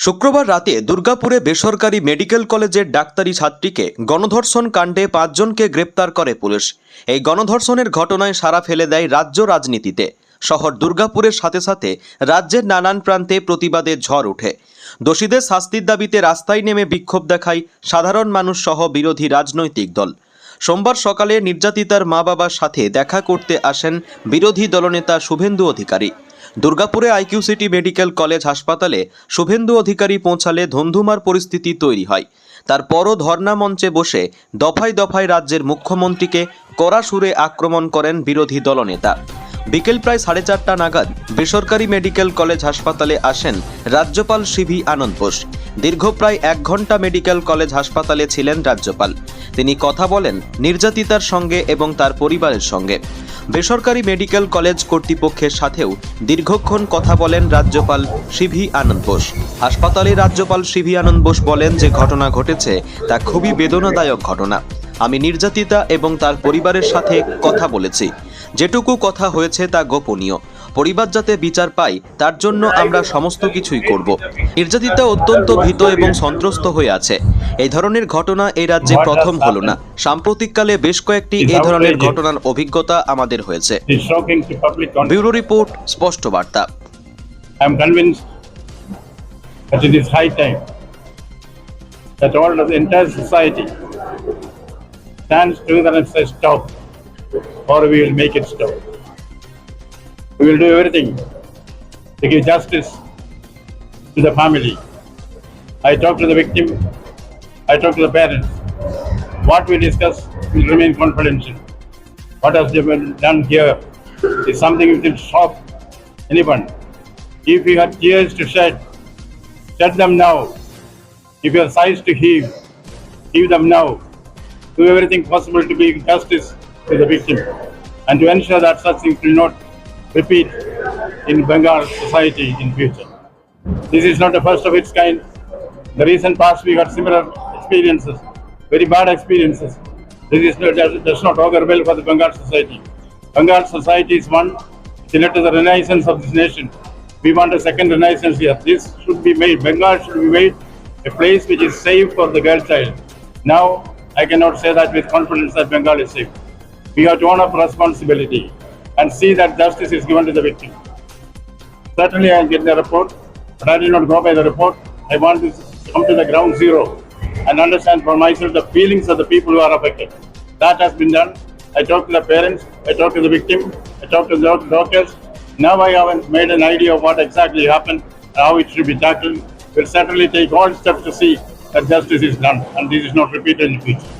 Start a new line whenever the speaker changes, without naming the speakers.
শুক্রবার রাতে দুর্গাপুরে বেসরকারি মেডিকেল কলেজের ডাক্তারি ছাত্রীকে গণধর্ষণ কাণ্ডে পাঁচজনকে গ্রেপ্তার করে পুলিশ। এই গণধর্ষণের ঘটনায় সারা ফেলে দেয় রাজ্য রাজনীতিতে। শহর দুর্গাপুরের সাথে সাথে রাজ্যের নানান প্রান্তে প্রতিবাদের ঝড় ওঠে। দোষীদের শাস্তির দাবিতে রাস্তায় নেমে বিক্ষোভ দেখায় সাধারণ মানুষ সহ বিরোধী রাজনৈতিক দল। সোমবার সকালে নির্যাতিতার মা বাবার সাথে দেখা করতে আসেন বিরোধী দলনেতা শুভেন্দু অধিকারী। দুর্গাপুরে আইকিউ সিটি মেডিকেল কলেজ হাসপাতালে শুভেন্দু অধিকারী পৌঁছালে ধন্ধুমার পরিস্থিতি তৈরি হয়। তারপরও ধর্না মঞ্চে বসে দফায় দফায় রাজ্যের মুখ্যমন্ত্রীকে কড়া সুরে আক্রমণ করেন বিরোধী দলনেতা। বিকেল প্রায় সাড়ে চারটা নাগাদ বেসরকারি মেডিকেল কলেজ হাসপাতালে আসেন রাজ্যপাল সিভি আনন্দ বোস। দীর্ঘ প্রায় এক ঘণ্টা মেডিকেল কলেজ হাসপাতালে ছিলেন রাজ্যপাল। তিনি কথা বলেন, নির্যাতিতার সঙ্গে এবং তার পরিবারের সঙ্গে। বেসরকারি মেডিকেল কলেজ কর্তৃপক্ষের সাথেও দীর্ঘক্ষণ কথা বলেন রাজ্যপাল সিভি আনন্দ বোস। হাসপাতালে রাজ্যপাল সিভি আনন্দ বোস বলেন যে ঘটনা ঘটেছে, তা খুবই বেদনাদায়ক ঘটনা। আমি নির্যাতিতা এবং তার পরিবারের সাথে কথা বলেছি। যেটুকু কথা হয়েছে তা গোপনীয়। পরিবার যাতে বিচার পাই তার জন্য আমরা সমস্ত কিছুই করব। নির্যাতিতা অত্যন্ত ভীত এবং সন্ত্রস্ত হয়ে আছে। এই ধরনের ঘটনা এই রাজ্যে প্রথম হলো না। সাম্প্রতিককালে বেশ কয়েকটি এই ধরনের ঘটনার অভিজ্ঞতা আমাদের হয়েছে। ব্যুরো রিপোর্ট স্পষ্ট বার্তা।
That all the entire society stands together and says stop, or we will make it stop. We will do everything to give justice to the family. I talk to the victim, I talk to the parents. What we discuss will remain confidential. What has been done here is something which will shock anyone. If you have tears to shed, shed them now. If you have sighs to heave, heave them now. Do everything possible to give justice to the victim and to ensure that such things will not repeat in Bengal society in future. This is not the first of its kind. The recent past we got similar experiences, very bad experiences. This is not, does, not augur well for the Bengal society. Bengal society is one. It led to the renaissance of this nation. We want a second renaissance here. This should be made. Bengal should be made a place which is safe for the girl child. Now, I cannot say that with confidence that Bengal is safe. We have to own up responsibility and see that justice is given to the victim. Certainly, I'll get the report, but I did not go by the report. I want to come to the ground zero and understand for myself the feelings of the people who are affected. That has been done. I talked to the parents, I talked to the victim, I talked to the doctors. Now I have made an idea of what exactly happened, how it should be tackled. We'll certainly take all steps to see that justice is done and this is not repeated in the future.